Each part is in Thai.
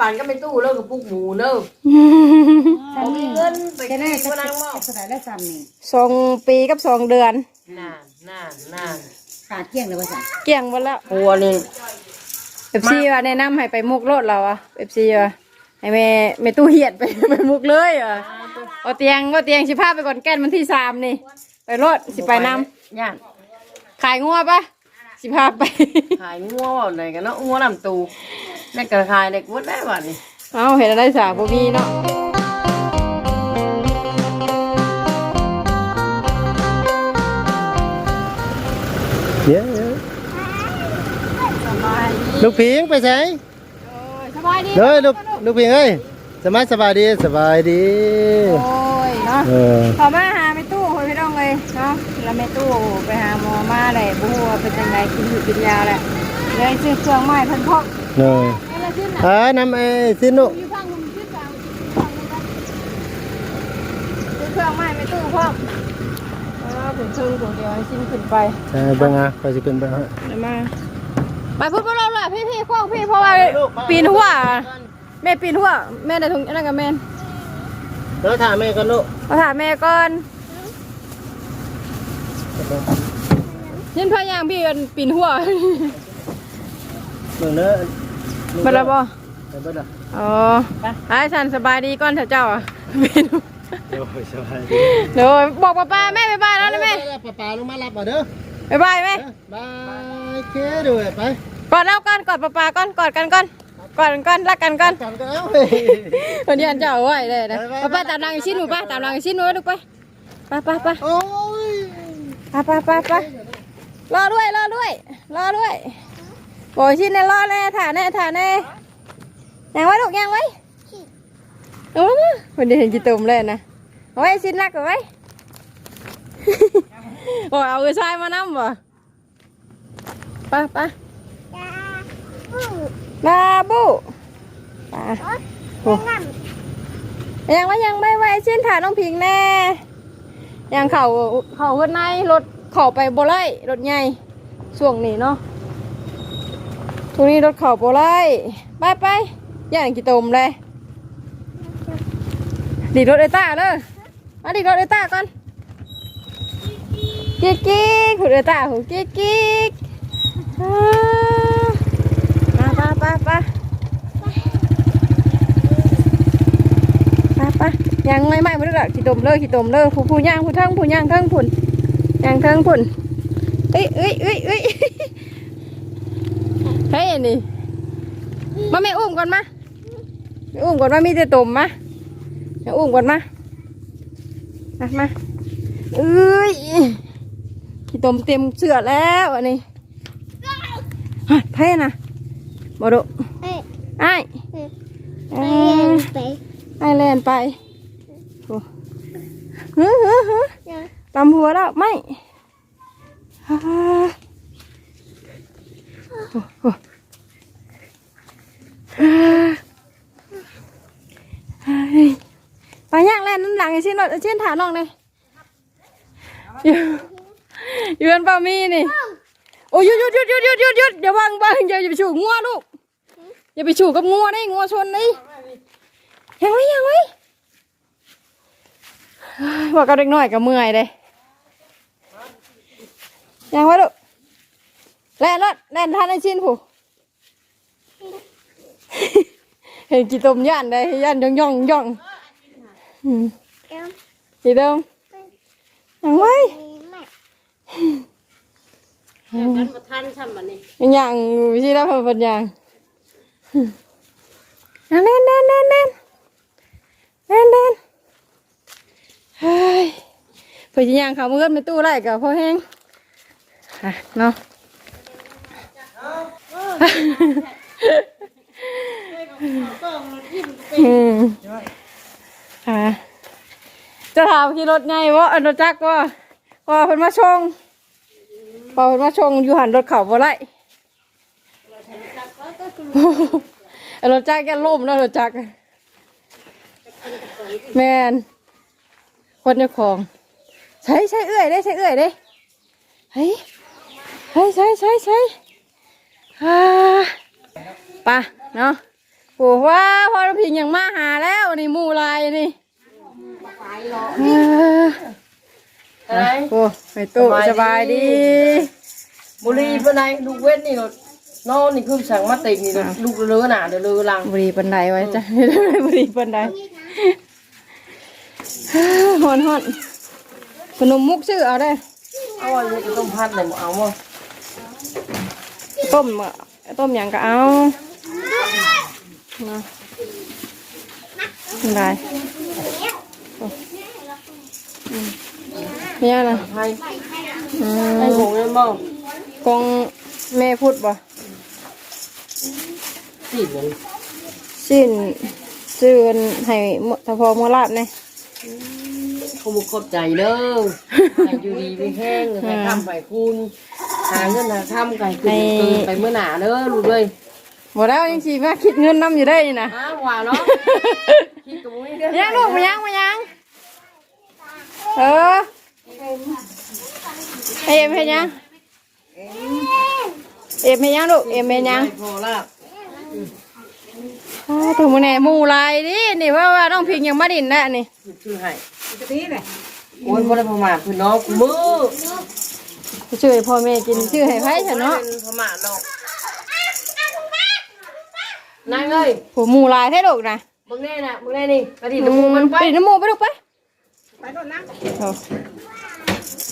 ปั่นก็ไม่ตู้เลิกกับปุกหมูเลิกผมมีเงินไปจะได้กินจะก็นั่งหม้อจะได้ได้ซ้ำนี่สองปีกับสองเดือนนานนานนานขาดเกลี้ยงเลยว่าจ้ะเกลี้ยงหมดแล้วหัวนี่เอฟซีว่าแนะนำให้ไปมุกรถเราอะเอฟซีว่าให้แม่แม่ตู้เหียดไปไปมุกเลยอะเอาเตียงเอาเตียงสิพาไปก่อนแก้นวันที่สามนี่ ไปรถสิไปนย่านำขายงัวปะสิพาไปขายงัวว่าไหนกันเนาะงัวลำตู ได้กระขายได้กวดได้บ้านี่เอาเห็นอะไรสาวพวกนี้เนาะเดี๋ยวเดี๋ยวลูกพิงไปไหนสบายดีเด้อลูกลูกพิงเอ้ยสบายสบายดีสบายดีโอ้ยเนาะเออขอมาหาแม่ตู้คนพี่น้องเลยเนาะแล้วแม่ตู้ไปหาหมอมาเลยบูว่าเป็นยังไงกินหืดกินยาแหละเลยซื้อเครื่องไม้เพันพอก เนยอะไรขึ้นอะอ่าน้ำไอ้สินุอยู่ฟังผมขึ้นฟังซื้อเครื่องไม้แม่ตู้พอกเออผมเชิญผมเดียวให้สิ้นขึ้นไปใช่เบิ่งอะไปสิขึ้นไปฮะเดี๋ยวมาไปพูดมาเราละพี่พี่พวกพี่เพราะว่าปีนหัวแม่ปีนหัวแม่ได้ถุงนั่นกับแม่นเดี๋ยวถามแม่กันลูกมาถามแม่ก่อนยินพายางพี่กันปีนหัว เบิ่งเด้อมาแล้วบ่ไปเบิ่งเด้ออ๋อไอ้ฉันสบายดีก่อนเถอะเจ้าอะปีนหัวเดี๋ยวสบายดีเดี๋ยวบอกป้าป้าแม่บายบายแล้วนะแม่ป้าป้าลงมารับมาเด้อบายบายแม่บายเคด้วยไปกอดแล้วก่อนกอดป้าป้าก่อนกอดกันก่อนกอดกันก่อนรักกันก่อนกันก็เอาเฮ้ยวันนี้อันเจ้าไหวเลยนะไปไปป้าป้าตามนางอีชิ้นหนูป้าตามนางอีชิ้นหนูลูกไปไป้าป้าป้าโอ้ยป้าป้าป้าป้ารอด้วยรอด้วยรอด้วย โอ้ยชิ้นเนี่ยรอแน่ถ่าแน่ถ่าแน่ยังไว้ลูกยังไว้โอ้ยวันนี้เห็นกี่ตุ่มเลยนะเอาไว้ชิ้นรักเอาไว้โอ้ยเอากระชายมานั่มบ่ไป้าป้าบาบูป้าโอ้ยังไว้ยังไม่ไว้ชิ้นถ่าน้องพิงแน่ยังเข่าเข่าเพื่อนในรถเข่าไปโบไล่รถใหญ่ช่วงนี้เนาะ ทุกนี้รถเขาโบไล่ไปไปย่างกี่ตมเลยดีรถไอต้าเด้อมาดีรถไอต้าก่อนกิ๊กกิ๊กหุ่นไอต้าหุ่นกิ๊กกิ๊กอ่าไปไปไปไปไปยังไม่ไม่มาดูละกี่ตมเลยกี่ตมเลยผู้ผู้ย่างผู้เทิงผู้ย่างเทิงผุนย่างเทิงผุนเอ้ยเอ้ยเอ้ยเอ้ย ฮ้ยอันนี่มาแม่อุ้มก่อนมาแม่อุ้มก่อนมามีแต่ตมมาแม่อุ้มก่อนมามามาเอ้ยขี้ตมเต็มเสื้อแล้วอันนี้ฮะเท่นะบอดุไอ้ไอ้ไอ้แลนไปโอ้เฮ้ยเฮ้ยเฮ้ยตำหัวแล้วไม่ฮ่าโอ้โหฮ่าเฮ้ย ไปย่างแลนน้ำหลังไอ้ชิ้นหน่อยไอ้ชิ้นถาน้องเลยอยู่อยู่กันเปล่ามีนี่โอ้ยหยุดหยุดหยุดหยุดหยุดหยุดหยุดอย่าวางวางอย่าอย่าไปฉูกงัวลูกอย่าไปฉูกกับงัวนี่งัวชนนี่ยังไงยังไงเฮ้ยว่ากับเด็กน้อยกับเมื่อยเลยยังไว้ลูกแล่นรถแล่นท่านไอชินผู้ เห็นกี่ตมย่านได้ย่านย่องย่องย่องอืมกี่ตมยังไงกันมาทันทำมันนี่ยังอย่างวิธีรับเป็นอย่างนั่นนั่นนั่นนั่นนั่นนั่นนั่นเฮ้ยเพื่อจะย่างเขาเมื่อไม่ตู้ไรกับพ่อแห้งอะเนาะ อืมอะจะถามขี่รถไงวะอันรถจักรว่าว่าเพิ่นมาชงพอเพิ่นมาชงอยู่หันรถเขาบ่ไรรถจักรแกล่มแล้วรถจักรแมนคนเจ้าของใช้ใช้เอื้อยได้ใช้เอื้อยได้เฮ้ยใช้ใช้ใช้ใช้ฮ่าไปะเนาะ โอ้ว่าพอน้องพิงยังมาหาแล้วนี่หมู่ลายนี่เอออะไรโอ้ไปตู้สบายดีบุรีเป็นไงลูกเวทนี่รถนอนนี่คือสั่งมาติกนี่รถลูกเลือหนาเดี๋ยวเลือลังบุรีปันไดไว้จ้ะบุรีปันไดฮอนฮอนขนมมุกชื่อเอาได้เอาไว้นี่ก็ต้มพัดเลยบ่เอาบ่ต้มอะต้มอย่างก็เอา นะได้โอ้อืมเนี่ยนะให้อืให้มหงเลยบ่กองแม่พูดบ่สิเลยสิ้นซื่นให้หมดถ้าพอมอลาบเนี่ยขมุกขอบใจเด้อให้อยู่ดีไม่แห้งให้ทำไปคุณหาเงินหาทำไก่ขึ้นเกินไปเมื่อหนาเด้อลูกเอ้ย บ่แล้วยังสิมาคิดเงินนํอยู่ได้นี่นะอ้าวว่าเนาะคิดกับมึงเด้อยังลูกมายังมายังเออให้เอ็มให้ยังเอ็มให้ยังลูกเอ็มให้ยังพอแล้วอ้าวถึงมื้อไหนหมู่หลายดินี่ว่าว่าน้องพิงยังมาดินแล้วนี่ชื่อให้จะตีไหมโอ้ยบ่ได้ประมาทเพิ่นเนาะกูมือช่วยพ่อแม่กินชื่อให้ไผซะเนาะเป็นประมาทเนาะ นายเอ้ยผู้หมู่หลายแท้ลูกนะมึงแน่น่ะมึงแน่นี่กระดิ่งอืน้ำมูมมันไปไปดินน้ำหมูไปลูกไปไปโดนน้ำเอา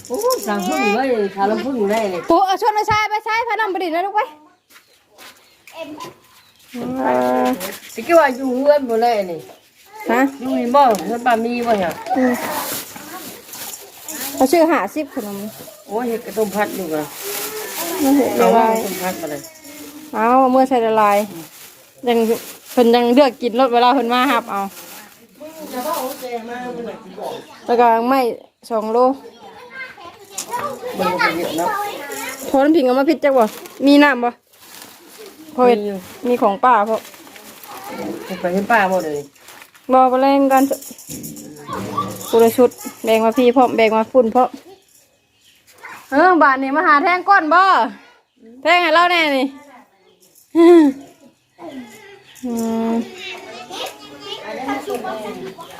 โอ้ยสั่งพึ่งเลยชาลำพึ่งได้เลยปู่เอาชวนไปใช้ไปใช้พาน้ำไปดินนะลูกไปเออสิกี่ว่าอยู่เฮือนบ่เลยนี่ฮะอยู่นี่บ่เฮือนบ่มีบ่เหรออืมเขาชื่อหาซิบขนมโอ้ยเฮ็ดกระต้มพัดอยู่กันไม่เห็นเอาละว่าลายต้มพัดมาเลยเอาเมื่อใส่ละลาย ยังเพิ่นยังเลือกกินรถเวลาเพิ่นมาหับเอาแล้วก็ไม่สองโลเบิ่งกันเยอะเนาะพอน้ำผิงเอามาพิดจักบ่มีน้ำบ่พอเห็นมีอยู่มีของป้าพอไปเห็นป้าบ่เลยบอไปแรงกันกุละชุดแบ่งมาพี่พร้อมแบ่งมาฝุ่นพร้อมเออบาทนี่มาหาแท่งก้อนบ่แท่งให้เราแน่นี่อืม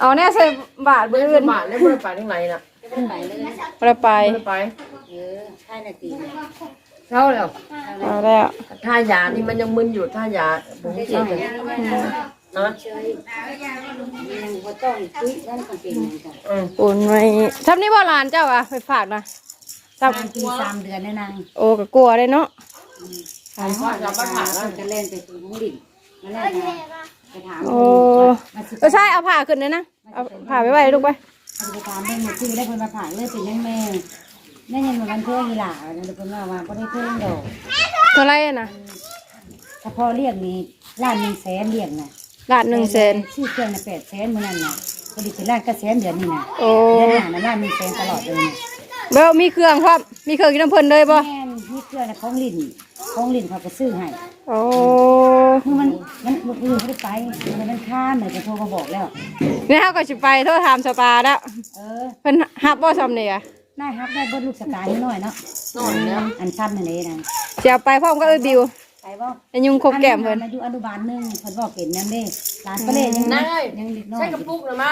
เอาแน่ใส่บาทเบื่อเงิอื่นนบาทแล้วบ่ได้ไปทางไหนน่ะไปเลยบ่ได้ไปบ่ได้ไปเออใช่นาทีเท่าแล้วเอาแล้วท่ายานี่มันยังมึนอยู่ท่ายาบ่เจ็บเลยเนาะเชยยังบ่ต้องคุยนั่นก็เป็นเหมือนกันอือโอนไว้ทำนี่บ่หลานเจ้าอะไปฝากนะสามปีสามเดือนแน่นางโอ้ก็กลัวเลยเนาะถามว่าจะมาถามว่าจะเล่นไปสู่ห้องดิ่ง มาเล่นนะไปถามโอ้เออใช่เอาผ้าขึ้นเลยนะเอาผ้าไปไว้ลูกไปเอาไปถามเรื่องชื่อได้คนมาผ่านเลยเป็นยังแม่แม่ยังมาวันเพื่อนกีฬาเดี๋ยวคนมาว่าก็ได้เพื่อนดอกเท่าไหรอะนะเฉพาะเรียกนี่ล้านหนึ่งแสนเรียกนะล้านหนึ่งแสนชื่อเครื่องน่ะแปดแสนมื่อนั้นน่ะพอดีเป็นล้านก็แสนเดือนนี่น่ะโอ้เดือนหน้าน่ะล้านหนึ่งแสนตลอดเลยน่ะเบลมีเครื่องครับมีเครื่องกินน้ำเพลินเลยป่ะแม่นนี่เครื่องน่ะของลิ้นของลิ้นเขาก็ซื้อให้ โอ้คือมันมันมันอื่นเขาได้ไปมันมันข้ามเหมือนจะโทรมาบอกแล้วนี่เขาก็สิไปโทษถามสปาแล้วเออเพิ่นฮับบ่ซำเนี่ยได้ครับได้เบดลูกสกายให้หน่อยเนาะนอนแล้วอันซ้ำนั่นเองนะเสียไปพร้อมกับเอ้ยบิวไปบ่ไอ้ยุงคบแก้มเพิ่นมาอยู่อนุบาลหนึ่งเพิ่นบอกเป็นนั่นเด้ร้านปลาเล่ยังนายยังเด็กน้อยใช้กระปุกน่ะมา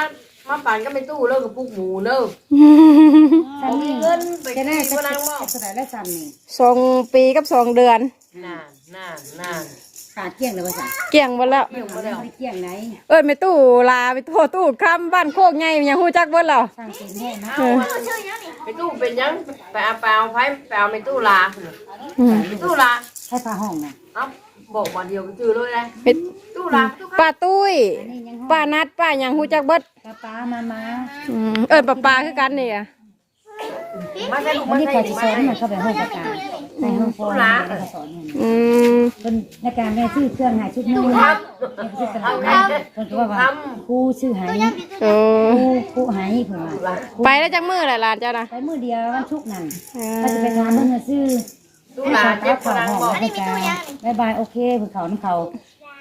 มาปั่นก็ไปตู้เลิกกระปุกหมูเด้อซ้ำนี่เงินไปจะได้กินจะบ่นางบ่จะได้และซ้ำนี่สองปีกับสองเดือนน่าน่าน่าขาดเกี้ยงเลยว่าสั่งเกี่ยงหมดแล้วเกี่ยวบ่แล้วไม่เกี้ยงไหนเอ้ยไม่ตู้ลาไปโทษตู้ค้ำบ้านโคกไงยังฮู้จักเบิดแล้วสร้างเป็นแน่นะเอาอะไปตู้เป็นยังไปเอาไปเอาไผไปเอาไปตู้ลาอืมไปตู้ลาใช้ผ้าห้องน่ะเอ้าบอกวันเดียวก็ชื่อเลยนะไปตู้ลาตู้ป้าตุ้ยอันนี้ยังห้องป้านัดป้ายังฮู้จักเบิดป้าป้ามามาอืมเอ้ยป้าปาคือกันนี่อะมาใส่ลูกวันมานี้ใส่ใครจะมาสอนใส่มันเข้าไปห้องประกา ศในห้องฟอนแล้วก็สอนเนี่ยอืมเป็นในการได้ชื่อเครื่องหายชุดนึงนะเป็นชื่อตลาดนะเพิ่นก็ว่าว่าครูชื่อหายโอ้ครูครูหายเพิ่นว่าไปแล้วจักมือแหละหลานเจ้านะไปมื้อเดียววันชุกร์นั่นเอก็จะไปงานเพิ่นก็ซื้อตู้ให้ลาเขาเจ็บเขานางห้องบอกให้กันบายบายโอเคเพิ่นเขาน้ำเขา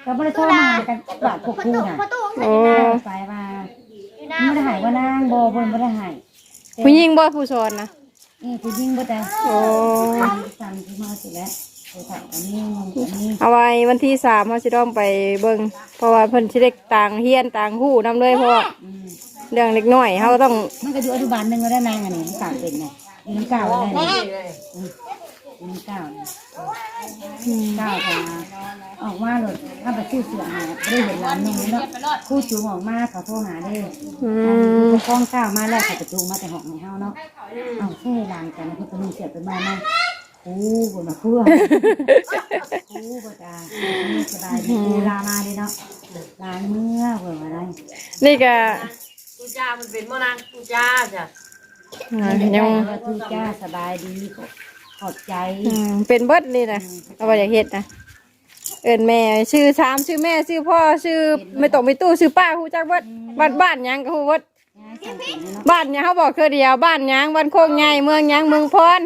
ก็บ่ได้โทรมากันบาดพวกครูน่ะโอ้ไปว่าไม่ได้หายว่านางบ่เพิ่นบ่ได้หายผู้หญิงบ่ผู้สอนนะ นี่ผู้หญิงบ่แต่โอ้สั่นที่มาสิแล้วไปถ่ายอันนี้อันนี้เอาไว้วันที่สามเขาจะต้องไปเบิ่งเพราะว่าเพิ่นสิได้ต่างเฮียนต่างหู้นํเลยเพราะว่าอืมเรื่องเล็กน้อยเขาก็ต้องมันก็อยู่อนุบาลหนึ่งแล้วได้นางอันนี้ต่างเป็นไงอยู่น้ำเก้าแล้วได้นี่นี่ เลยอยู่น้ำเก้าเนี่ยเก้าพาออกมาเลยถ้าไปซื้อเสือหาได้เห็นร้านหนึงเนาะคู่จูงออกมาเขาโทรหาได้อือืมมฟ้องเก้ามาแล้วเขาจะจูงมาแต่ห้องในเฮาเนาะเอาเท่ร้านกันนะเพื่อนมีเสียเป็นมาเนาะโอ้บนมาเพื่อโอ้บดาสบายดีลามาดิเนาะลาเมื่อเผื่อมาได้นี่ก็ตูจ้ามันเป็นมะนางตูจ้าจ้ะอ่ายัยังงทุกจ้าสบายดี ขอบใจอืมเป็นเบิดนี่นะเอาไปอยากเฮ็ดนะเอิ้นแม่ชื่อสามชื่อแม่ชื่อพ่อชื่อไม่ตกไม่ตู้ชื่อป้าฮู้จักเบิดบ้านบ้านหยังก็ฮู้เบิดง่ายสั่งกินเนาะบ้านหยังเขาบอกคือเดียวบ้านหยังบ้านโคกใหญ่เมืองหยังเมืองพร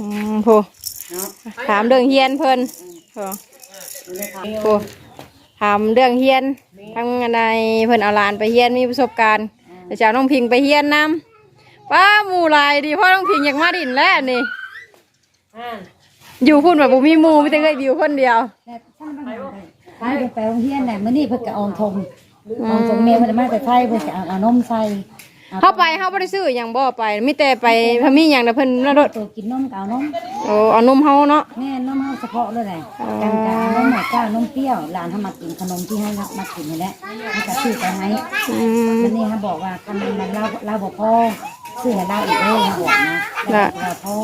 อืมโหเนาะถามเรื่องเฮียนเพิ่นโหโหถามเรื่องเฮียนทำงานในเพิ่นเอาหลานไปเฮียนมีประสบการณ์เดี๋ยวจะเอาน้องพิงไปเฮียนนำ ป้าหมู่หลายดีเพ่อน้องพิงอยากมาดินแล้วนี่ อ่าอยู่พุ่นแบบบ่มีหมู่มีแต่เคยบิวคนเดียว แต่ท่านบ้านเราไปไปโรงเรียนไหนมื้อนี้เพิ่นก็ออมทงออมทงเมียเพิ่นมาแต่ไทยเพิ่นจะเอาเอานมใส่อเข้าไปเข้าบ่ได้ซื้อหยังบ่ไปมีแต่ไปพามีหยังแต่ะเพิ่นน่ะรถตัวกินนมก็เอานมโอ้เอานมเฮาเนาะแม่นมเฮาเฉพาะเลยแหละกันกเอานมหมอเจ้านมเปรี้ยวหลานเฮามากินขนมที่ให้มากินนี่แหละมันก็ซื้อไปให้อืม วันนี้เขาบอกว่าคำนั้นเราเราบอกพ่อ ซื้อให้เราอีกเลยเขาบอกนะเราบอกเราพ่อ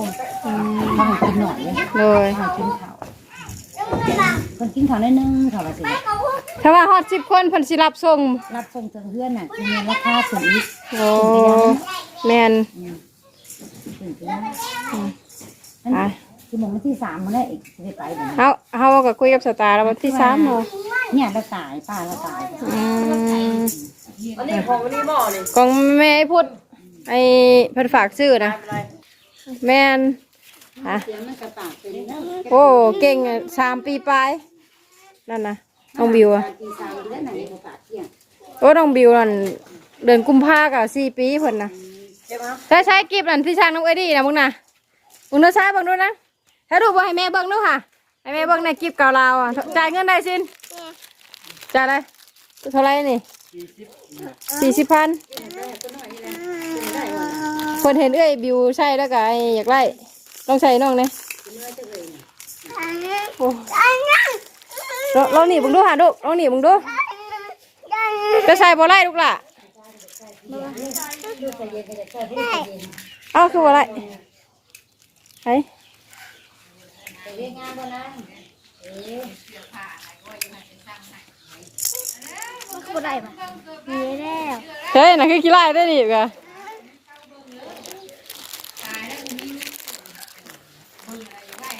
เขาให้กินหน่อยเลยโดยเขากินข้าวคนกินข้าวนิดนึงเขาว่าสิถ้าว่าฮอด10คนเพิ่นสิรับส่งรับส่งถึงเพื่อนน่ะคือมีราคาสูงอีกโอ้แม่นถึงถึงนั่นคือหมองวันที่สามมันได้อีกจะได้ไปเลยเฮาเฮาก็คุยกับสตาร์แล้ววันที่3เนาะเนี่ยเราตายป้าเราตายอืม อันนี้ของอันนี้หม้อนี่ของแม่ไอ้พุด ไอ้เพิ่นฝากซื้อนะ แม่นอะโอ้เก่งอะสามปีปลายนั่นนะน้องบิวอะตีสามเดือนไหนกระโอ้น้องบิวนั่นเดือนกุมภากับสี่ปีเพิ่นนะใช่ไหมใช้ใช้กิบนั่นที่ช่างน้องเอ็ดดี้นะมึงนะมึงเนื้อใช้เบิ่งดูนะถ้าดูบ่ให้แม่เบิ่งดูค่ะให้แม่เบิ่งในกิบเก่าลาวอะจ่ายเงินได้สินจ่ายอะไรเท่าไรนี่ สี่สิบพันคนเห็นเอ้ยบิวใช่แล้วก็ไอ้อยากไล่ต้องใส่น้องเนี่ยลองหนีบึงดูหาดูลองหนีบึงดูจะใส่บ่ไล่ลูกล่ะเอาคือบ่ไล่ไอ บ่ได้ปะมีแล้วเฮ้ยน่ะคือกี่ไล่ได้ดิกะ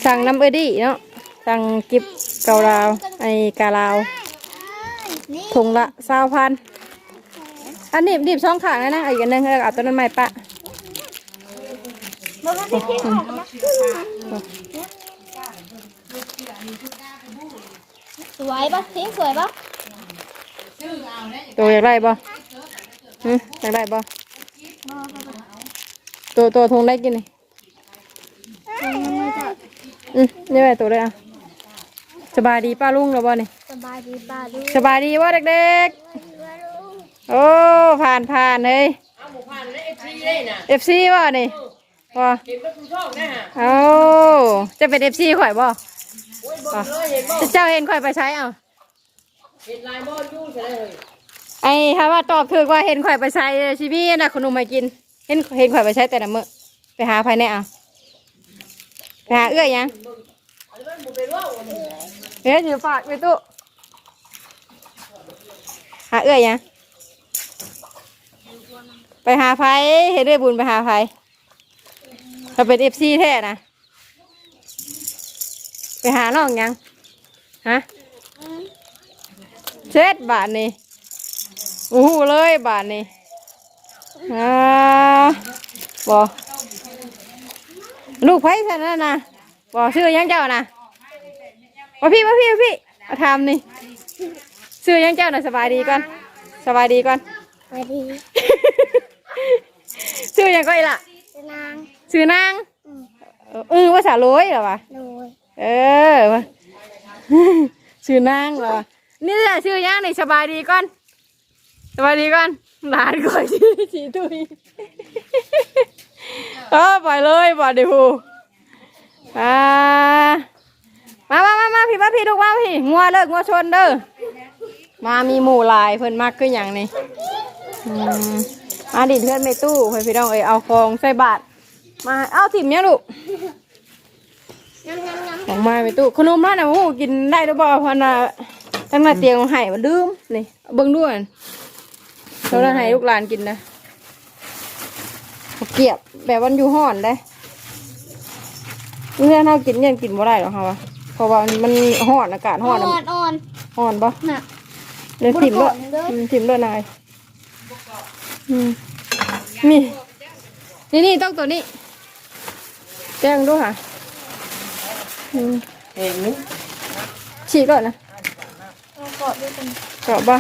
สั่งน้ำเออดี้เนาะสั่งกิบเกาลาว ไอ้กาลาวนี่ถุงละสาวพัน อันนี้ดิบช่องขางนะนะอีกอันหนึงเออเอาตัวนั้นใหม่ปะ บ่ว่าสิกินออกมาสวยปะทิ้งสวยปะ ตัวอยากได้บ่หึอยากได้บ่ตัวตัวทงได้กินนี่อืมนี่ไงตัวเลยอะสบายดีป้าลุงแล้วบ่นี่สบายดีป้าดูสบายดีว่าเด็กๆ โอ้ผ่านผ่านเลยเอาหมูพันได้เอฟซีได้น่ะเอฟซีว่านี่บ่เห็นว่าคุณชอบนะฮะเอาจะเป็นเอฟซีข่อยบ่โอ้ยบอกเลยเห็นบ่เจ้าเห็นข่อยไปใช้เอาเห็นลายบ่ยู่ใช่เลย ไอ้ถ้าว่าตอบถูกว่าเห็นข่อยไปใช้ชีพี่น่ะขนมมากิน เห็นเห็นข่อยไปใช้แต่ละมื้อไปหาภายในเอาไปหาเอื้อยยังเป็นว่าวันนี้เฮ้ยอยู่ฝากไปตู้หาเอื้อยยังไปหาไผเห็นเรื่อยบุญไปหาไผเราเป็นเอฟซีแท้นะไปหาน้องยังฮะเช็ดบาทนี่ อ้โหเลยบาทนี่อ่าบอลูกไผ่ท่านนั่นนะบอชื่อยังเจ้านะมาพี่มาพี่มาพี่เอาทำนี่ซื้อยังเจ้าหน่อยสบายดีก่อนสบายดีก่อนสวัสดีซื้อยังก็อีกละเป็นนางซื้อนางอืมโเออเออว่าสาโรยเหรอวะโดยเออวะชื่อนางเหรอวะนี่แหละชื่อย่างนี่สบายดีก่อน สบายดีก่อนหลานก่อนชื่อชีตุยเออไปเลยบ่เดี๋ยวมามามามาพี่มาพี่ลูกมาพี่งัวเลิกงัวชนเด้อมามีหมู่ลายเพิ่นมากขึ้นอย่างนี้มาดิเพื่อนไม่ตู้เพื่อนพี่น้องเอ้ยเอาฟองใส่บาตรมาเอาถิ่มเนี่ยลูกงั้นงั้นงั้นของมาไปตู้ขนมร้านน่ะโอ้กินได้หรือเปล่าพันน่ะตั้งแต่เตียงให้มันดื่มนี่เบิ่งด้วย เขาได้ให้ลูกหลานกินนะข้าวเกรียบแบบวันอยู่ห้อนได้เมื่อเรากินเนี่ยกินบ่ได้หรอกค่ะวะเพราะว่ามันห้อนอากาศห้อนอ่อะอนอ่อนห้อนปะน่ะเดี๋ยวถิ่มด้วยบ่ได้ก่อนเด้ออืมถิ่มด้วยนายอืมนี่นี่นี่ต้องตัวนี้ แจ้งด้วยค่ะอืมเห็นนึงฉีกก่อนนะเอากอดด้วยกันเกาะปะ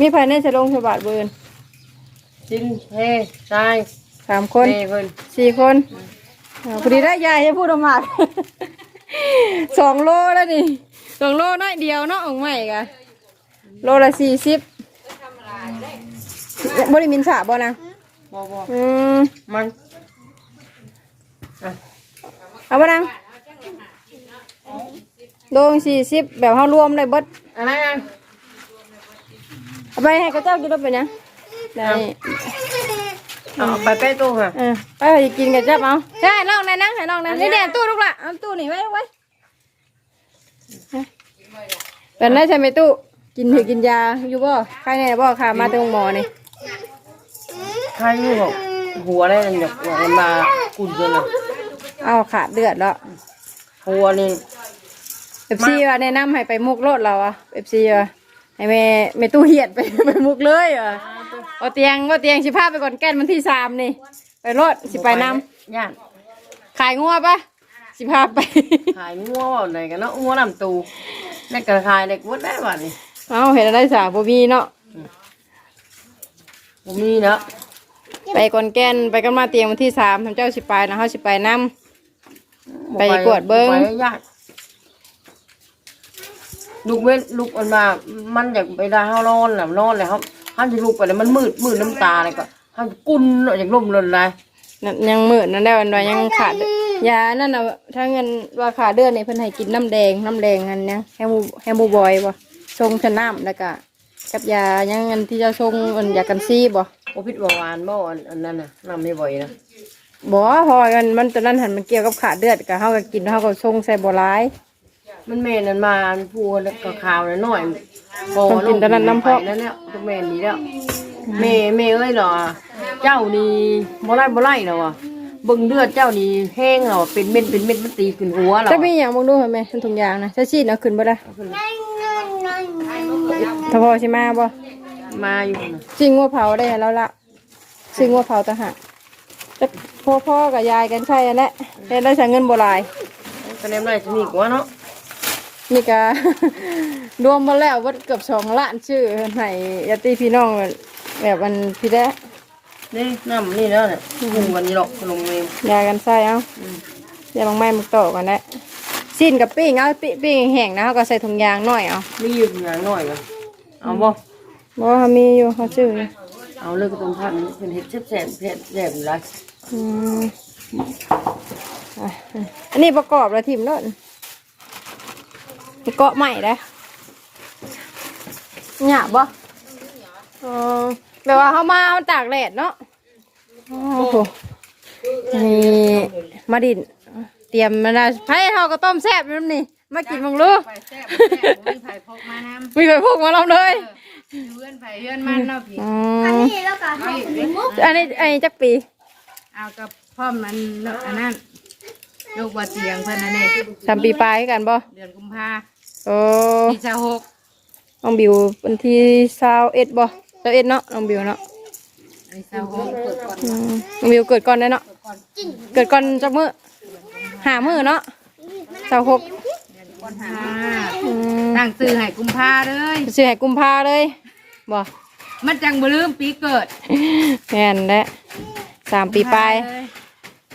มีภายในสลงสบาทเบิร์นดินเฮ้ทรายสามคนเฮ้เพิ่นสี่คนอ่าพอดีได้ยายให้พูดออกมา สองโลแล้วนี่สองโลน้อยเดียวเนาะของใหม่กะโลละสี่สิบบริมินสาบ่นะบ่บ่อืมมันอะเอาบ่นังโลสี่สิบแบบเฮารวมเลยเบิด อะไรอะ เอาไปให้กระเจ้ากินรถไปนะได้เอาไปเป้ตู้ค่ะเออไปให้กินกระเจ้าเอาใช่น้องนายนั่งให้น้องนายนี่แดนตู้ลูกละเอาตู้นี่ไว้ไว้เป็นไรใช่ไหมตู้กินถือกินยาอยู่บ่ใครแน่บ่ค่ะมาตรงหมอนี่ใครอยู่บอกหัวอะไรนั่นอยากอยากมันมากุ่นจนอะเอาขาดเลือดแล้วหัวนี่เอฟซีว่าแนะนำให้ไปมุกรถเราอะเอฟซีว่า ให้แม่แม่ตู้เหียดไป ไปมุกเลยอะเอาเตียงว่าเตียงสิพาไปก่อนแก้นวันที่สามนี่ ไปรถสิไปนำย่านขายงัวปะสิพาไป ขายงัวว่าไหนกันเนาะงัวลำตูในกระขายในกวดได้บ้านี่เอาเห็นอะไรสาบ่มีเนาะผมมีเนาะไปก่อนแก้นไปกันมาเตียงวันที่สามทำเจ้าสิไปนะเขาสิไปนำไปกวดเบิ่งไปยาก ลูกเว้นลูกมันมา มันอยากไปดาเฮานอนแหละนอนเลยครับห้ามจะลูกไปเลยมันมืดมืดน้ำตาเลยก็ห้ามกุนเนาะอยากล่มเลยเลยนั่นยังมืดนั่นได้วันวายังขาดยานั่นน่ะถ้าเงินว่าขาดเดือนนี่เพิ่นให้กินน้ำแดงน้ำแดงอันเนี้ยแฮมูแฮมูบอยบ่ทรงชะน้ำแล้วก็กับยายังเงินที่จะทรงอันยากันซีบ่โอพิษเบาหวานบ่อันอันนั้นน่ะน้ำไม่บ่อยนะบ่พอกันมันตอนนั้นหันมันเกี่ยวกับขาดเลือดก็เฮาก็กินเฮาก็ทรงใส่บ่หลาย มันเมนนั่นมาอันพูแล้วก็ข่าวหน่อยบ่ต้องกินแต่นั้นน้ำพอกไปนั่นแล้วต้องเมนนี้แล้วเมเมเอ้ยเหรอเจ้านี่บ่ไล่บ่ไล่เหรอวะเบิ่งเลือดเจ้านี่แห้งเหรอเป็นเม็ดเป็นเม็ดมันตีขึ้นหัวเหรอจะมีหยังบ่ดูให้แม่ทุกอย่างนะจะชีดเอาขึ้นบ่ได้งั้นงั้นงั้นงั้นถ้าพอสิมาบ่มาอยู่นะสิงัวเผาได้แล้วละสิงัวเผาต่างหากจะพ่อพ่อกับยายกันใช่อันแหละได้ได้ใช้เงินบ่หลายคะแนนได้สนิทกว่าเนาะ นี่ก็ รวมมาแล้ววัดเกือบสองล้านชื่อให้ญาติพี่น้องแบบมันพี่ได้นี่น้ำนี่แล้วเนี่ยหูกันนี่หรอกขนมเมมยากันใส่เอาเดี๋ยวบางไม้มาต่อกันได้สิ้นกับปิ้งเอาปิ้งปิ้งแห้งนะเขาก็ใส่ถุงยางหน่อยเอามีอยู่อย่างน้อยกันเอาบ่บ่เขามีอยู่เขาชื่ออยู่เอาเลยก็ต้องพันเป็นเห็ดแซ่บๆเผ็ดแซ่บอยู่ไรอืมอะอันนี้ประกอบแล้วทิมโน่น เกาะใหม่ได้หยาบบ่เออแบบว่าเขามาเอาตากแดดเนาะโอ้โหนี่มาดิน เตรียมมาแล้วไผ่เขาก็ต้มแซ่บอยู่นั่นนี่ มากินมังลูกไปแซ่บแซ่บมีไผพกมาน้มีไปพวกมาลองเลยำเพื่อนไผเพื่อนมันเนาะพี่อือันมนี้แล้วก็ให้มุกอันนี้อันนี้จักปีเอากับพ่อมันเนาะอันนั้นลูกว่าเตียงเพิ่นอันนี้สามปีปลายกันบ่เดือนกุมภา โอ้ปีชาหกน้องบิววันที่เศร้าเอ็ดบ่เศร้าเอ็ดเนาะน้องบิวเนาะปีชาหกเปิดก่อนอืมน้องบิวเกิดก่อนได้เนาะเกิดก่อนจักมื้อหามื้อเนาะเศร้าหกก่อนหาอืมตั้งซื้อให้กุมภาเลยซื้อให้กุมภาเลยบ่มันจังบ่ลืมปีเกิดแม่นแหละสามปีปลาย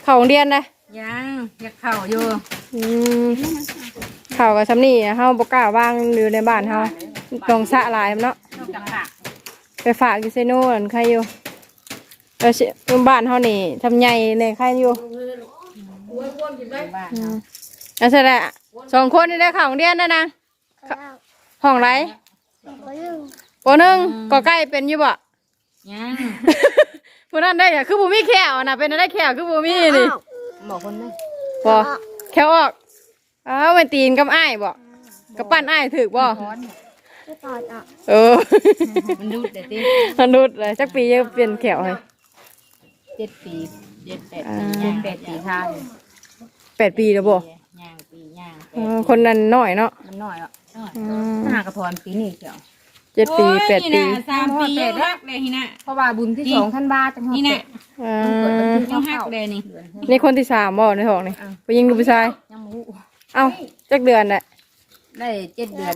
เข้าโรงเรียนนะยังอยากเข้าอยู่อืมเข้ากับซ้ำนี่เฮาบ่กล้าวางอยู่ในบ้านเฮาต้องสะหลายเนาะต้องจับปากไปฝากอยู่ไซโน่นั่นใครอยู่แล้วสิบ้านเฮานี่ทำใหญ่ในใครอยู่บ้านอืมแล้วเสร็จแล้วสองคนนี่ได้เข้าโรงเรียนแล้วนะแล้วห้องไรก็ลืมปหนึ่งก็ใกล้เป็นอยู่บ่ ยังผู้นั้นได้อะคือบูมี่แขวนะเป็นได้แขวคือบูมี่นี่บอกคนไหมบอแขวออก อ้าวเป็นตีนกับอ้ายบ่กับปั้นอ้ายถึกบ่จะถอดออกเออมันดูดแต่ติมนุษย์เลยจักปีจะเปลี่ยนแขวให้เจ็ดปีเจ็ดแปดอ่าปีย่างแปดปีท่านแปดปีแล้วบ่ย่างปีย่างแปเอดอคนนั้นน้อยเนาะมันน้อยอะน้อยอืมถ้าหากระทอนปีนี้เกี่ยวเจ็ดปีแปดปีสามปียังหักเลยฮินะเพราะว่าบุญที่สองท่านบ้าจังนี่นะอ่ายังหักเลยนี่นี่คนที่สามบ่ในท้องนี่ผู้หญิงหรือผู้ชายยังมู เอ้าจักเดือนแหละได้เจ็ดเดือน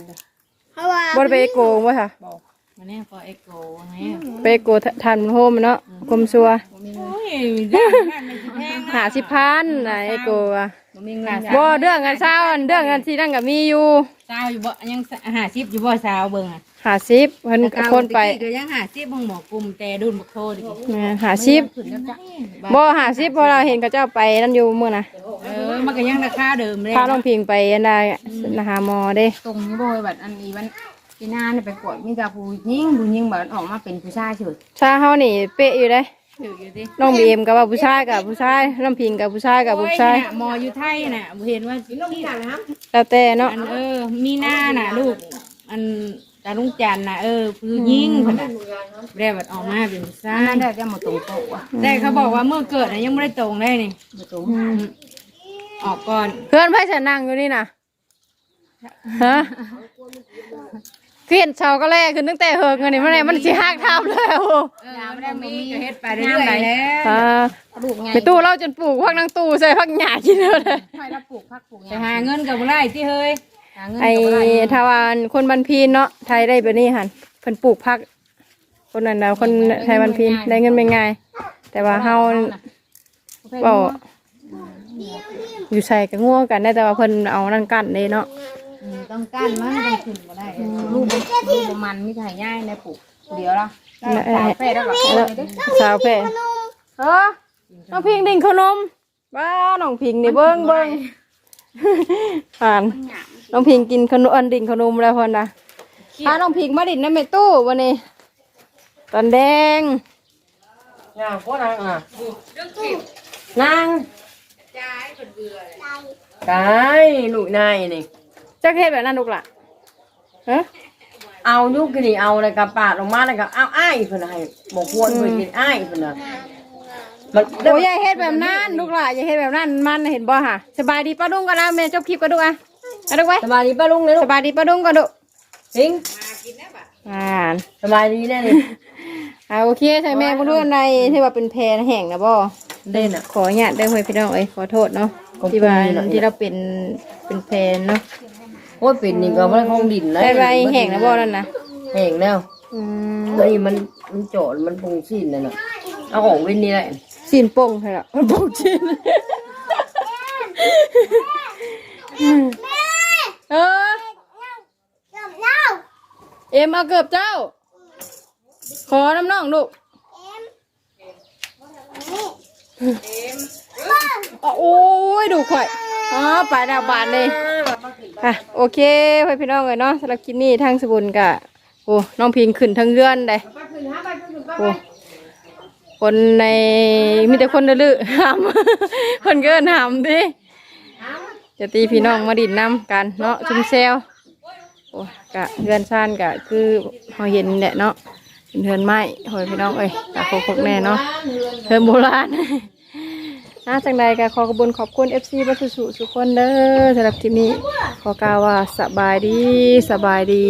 เพราะว่าบ่ได้ไปเอ็กโกงบ่ค่ะบอกมาแน่พอเอ็กโกไงไปเอ็กโกทันโฮมเนาะกรมชัวโอ้ยย่างย่างไม่แพงหาสิพันนะเอ็กโกอะบ่มีเงินบ่เรื่องกันเช้าอันเรื่องกันที่นั่นก็มีอยู่สาวอยู่บ่ยังหาซิบอยู่บ่สาวเบิ่งอะ หาสิบเพิ่นคนไปก็ยังหาซิบบ่งหมอกลุ่มแต่ดุนบ่โทดิแม่นหาสิบบ่หาสิบเพราะเราเห็นเขาเจ้าไปนั่นอยู่มื้อน่ะเออมันก็ยังราคาเดิมเลยพาน้องพิงไปอันใดนะหาหมอเด้ตรงนี้บ่แบบอันนี้วันปีหน้าเนี่ยไปกวดมีแต่ผู้หญิงผู้หญิงแบบออกมาเป็นผู้ชายเฉยชาเฮานี่เป๊ะอยู่เด้ถืออยู่ดิน้องบีเอ็มก็ว่าผู้ชายกับผู้ชายน้องพิงกับผู้ชายกับผู้ชายโอ้น่ะหมออยู่ไทยน่ะเห็นว่าที่แล้วแต่เนาะอันเออมีหน้าน่ะลูกอัน ตาลุงจันทร์น่ะเออผู้หญิงเพิ่นน่ะแร่แบบออกมาเป็นผู้ชายนั่นได้หมดตรงโต๊ะแต่เขาบอกว่าเมื่อเกิดน่ะยังไม่ได้ตรงได้นี่บ่ตรงออกก่อนเพื่อนไผฉันนั่งอยู่นี่น่ะฮะเขียนเชาก็แลขึ้นตั้งแต่เฮิงอันนี้มันไหนมันสิหักทับแล้วเออไม่ได้มีก็เฮ็ดไปเรื่อยๆแล้วอ่าลูกไงไปตู้เราจนปลูกพักนางตู้ใส่พักหญ้ากินเลยให้เราปลูกผักปลูกไปหาเงินกับบ่ได้ที่เฮ้ย หาเงินไอ้กับบ่ได้ทวารคนบันพีนเนาะไทยได้แบบนี้หันเพิ่นปลูกพัก คนนั้นเราคนไทยบันพีนได้เงินเป็นไงายแต่ว่าเฮาเว้าอยู่ใส่กับงัวกันได้แต่ว่าเพิ่นเอานั่นกั้นเด้เนาะอืมต้องกั้นมันต้องขึ้นบ่ได้ลูกบ่ลูกบ่มันมีถ่ายง่ายในปลูกเดี๋ยวละได้สาวแป้แล้วก็แล้วสาวแพ่เออน้องพิงดิ่งขนมว้าน้องพิงนี่เบิ้งเบิ้งผ่าน น้องพิงกินขนมอันดิ่งขนมแล้วพอนนะพาน้องพิงมาดิ่นน้ำเมตู้วันนี้ ตอนแดงย่างพ่อนางอะนางกายลูกนายนี่จักเฮ็ดแบบนั้นลูกล่ะฮะเอายุกนี่เอาอะไรกับปาดออกมาแล้วก็เอาอ้ายเพิ่นให้บอกควรเพิ่นกินอ้ายเพิ่นน่ะมันโอ้ยอย่าเฮ็ดแบบนั้นลูกล่ะอย่าเฮ็ดแบบนั้นมันเห็นบ่ฮะสบายดีป้าดุ้งกันแล้วแม่จบคลิปกันดูอะ เอาดูไว้สบายดีป้าลุงเลยลูสกบายดีป้าดุ้งกันดูทิงอ่านสบายดีแน่นี่อ่าโอเคใช่แม่บ่รู้อันใดที่ว่าเป็นแพรแห้งนะบ่เด่นอะขออนุญาตเด้อเฮ้ยพี่น้องเอ้ยขอโทษเนาะขอบคุณที่ว่าหน่อย ที่เราเป็นเป็นแพนเนาะโอ้ยเป็นนี่ก็บ่ได้ของดินนะได้ใบแห้งนะบ่นั่นนะแห้งแล้วอืมแล้วนี่มันมันโจดมันปรุงสิ้นนั่นน่ะเอาออกเว้นนี่แหละสินโป่งใช่ละมันโป่งชินเออ เกือบเล่าเอ็มเอาเกือบเจ้า ขอน้ำน้องลูกอ๋อโอ้ยดูข่อยอ๋อไปดาวบานเลยค่ะโอเคไปพี่น้องเลยเนาะสำหรับคลิปนี้ทางสบุนกะโอ้น้องพิงขึ้นทั้งเรือนเลยโอ้คนในมีแต่คนดื้อๆหำคนเกินหำดิ จะตีพี่น้องมาดินน้ำกันเนาะชุมเซลโอ้กะเรือนชานกะคือพอเห็นแหละเนาะเป็นเรือนไม้โอ้ยพี่น้องเอ้ยกะโคกแน่เนาะเรือนโบราณน่าจังใดก็ขอขบุญขอบคุณ FC บัสสุสุคนเด้อสำหรับทีนี้ขอกล่าวว่าสบายดีสบายดี